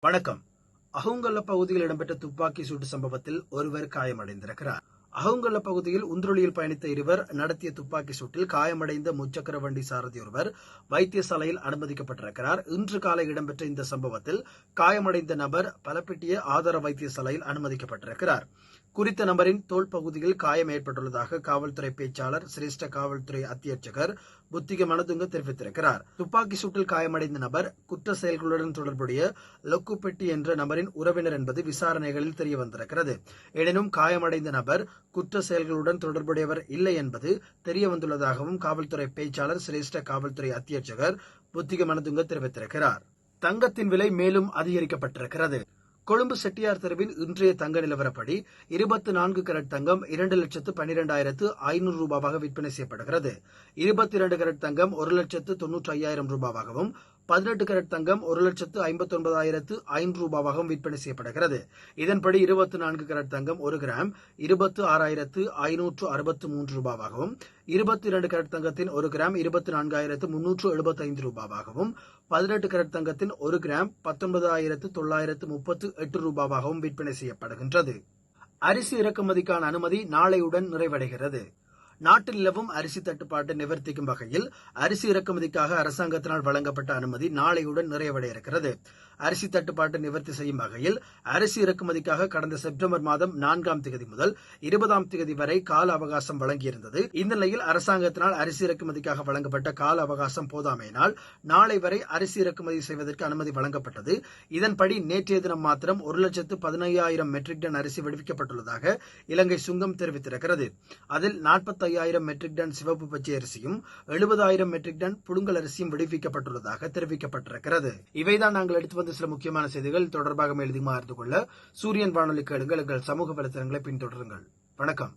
வணக்கம். அகுங்கல்ல பகுதியில் இடம்பெற்ற துப்பாக்கி சூட்டு சம்பவத்தில் ஒருவர் காயமடைந்திருக்கிறார். அகங்குள்ள பகுதியில் உந்திரொலியில் பயணித்த இருவர் நடத்திய துப்பாக்கி சூட்டில் காயமடைந்த முச்சக்கர வண்டி சாரதி ஒருவர் வைத்தியசாலையில் அனுமதிக்கப்பட்டிருக்கிறார். இன்று காலை இடம்பெற்ற இந்த சம்பவத்தில் காயமடைந்த நபர் பலப்பிட்டிய ஆதார வைத்தியசாலையில் அனுமதிக்கப்பட்டிருக்கிறார். குறித்த நபரின் தோல் பகுதியில் காயம் ஏற்பட்டுள்ளதாக காவல்துறை பேச்சாளர் சிரேஷ்ட காவல்துறை அத்தியட்சகர் புத்திக மனதுங்க தெரிவித்திருக்கிறார். துப்பாக்கி சூட்டில் காயமடைந்த நபர் குற்ற செயல்களுடன் தொடர்புடைய லொக்குப்பெட்டி என்ற நபரின் உறவினர் என்பது விசாரணைகளில் தெரியவந்திருக்கிறது. எனினும் காயமடைந்த நபர் குற்ற செயல்களுடன் தொடர்புடையவர் இல்லை என்பது தெரிய வந்துள்ளதாகவும் காவல்துறை பேச்சாளர் சிரேஷ்ட காவல்துறை அத்தியட்சகர் புத்திக மனதுங்க தெரிவித்திருக்கிறார். தங்கத்தின் விலை மேலும் அதிகரிக்கப்பட்டிருக்கிறது. கொழும்பு செட்டியார் தெருவில் இன்றைய தங்க நிலவரப்படி இருபத்தி நான்கு கரட் தங்கம் இரண்டு லட்சத்து பனிரெண்டாயிரத்து ஐநூறு ரூபாவாக விற்பனை செய்யப்படுகிறது. இருபத்தி இரண்டு கரட் தங்கம் ஒரு லட்சத்து தொன்னூற்றி ஐயாயிரம் ரூபாவாகவும் பதினெட்டு கேரட் தங்கம் ஒரு லட்சத்து ஐம்பத்தி ஒன்பதாயிரத்து ஐநூறு ரூபாவாகவும் விற்பனை செய்யப்படுகிறது. இதன்படி இருபத்தி நான்கு கரட் தங்கம் ஒரு கிராம் இருபத்து ஆறாயிரத்து ஐநூற்று அறுபத்து மூன்று ரூபாவாகவும் இருபத்தி இரண்டு கேரட் தங்கத்தின் ஒரு கிராம் இருபத்தி நான்காயிரத்து முன்னூற்று எழுபத்தி ஐந்து ரூபாவாகவும் பதினெட்டு கரட் தங்கத்தின் ஒரு கிராம் பத்தொன்பதாயிரத்து தொள்ளாயிரத்து முப்பத்து எட்டு ரூபாவாகவும் விற்பனை செய்யப்படுகின்றது. அரிசி இறக்குமதிக்கான அனுமதி நாளையுடன் நிறைவடைகிறது. நாட்டில் நிலவும் அரிசி தட்டுப்பாட்டை நிவர்த்திக்கும் வகையில் அரிசி இறக்குமதிக்காக அரசாங்கத்தினால் வழங்கப்பட்ட அனுமதி நாளையுடன் நிறைவடைய இருக்கிறது அரிசி தட்டுப்பாட்டை நிவர்த்தி செய்யும் வகையில் அரிசி இறக்குமதிக்காக கடந்த செப்டம்பர் மாதம் நான்காம் தேதி முதல் இருபதாம் தேதி வரை கால அவகாசம் வழங்கியிருந்தது. இந்த நிலையில் அரசாங்கத்தினால் அரிசி இறக்குமதிக்காக வழங்கப்பட்ட கால அவகாசம் போதாமையினால் நாளை வரை அரிசி இறக்குமதி செய்வதற்கு அனுமதி வழங்கப்பட்டது. இதன்படி நேற்றைய தினம் மாத்திரம் ஒரு லட்சத்து பதினையாயிரம் மெட்ரிக் டன் அரிசி விடுவிக்கப்பட்டுள்ளதாக இலங்கை சுங்கம் தெரிவித்திருக்கிறது. அதில் நாற்பத்தி ஐயாயிரம் மெட்ரிக் டன் சிவப்பு பச்சை அரிசியும் எழுபதாயிரம் மெட்ரிக் டன் புடுங்கல் அரிசியும் விடுவிக்கப்பட்டுள்ளதாக தெரிவிக்கப்பட்டிருக்கிறது. இவைதான் நாங்கள் எடுத்து வந்த சில முக்கியமான செய்திகள். தொடர்பாக எழுதி அறிந்து கொள்ள சூரியன் வானொலி கேளுங்கள் எங்கள் சமூக வலைத்தளங்களை பின்தொடருங்கள். வணக்கம்.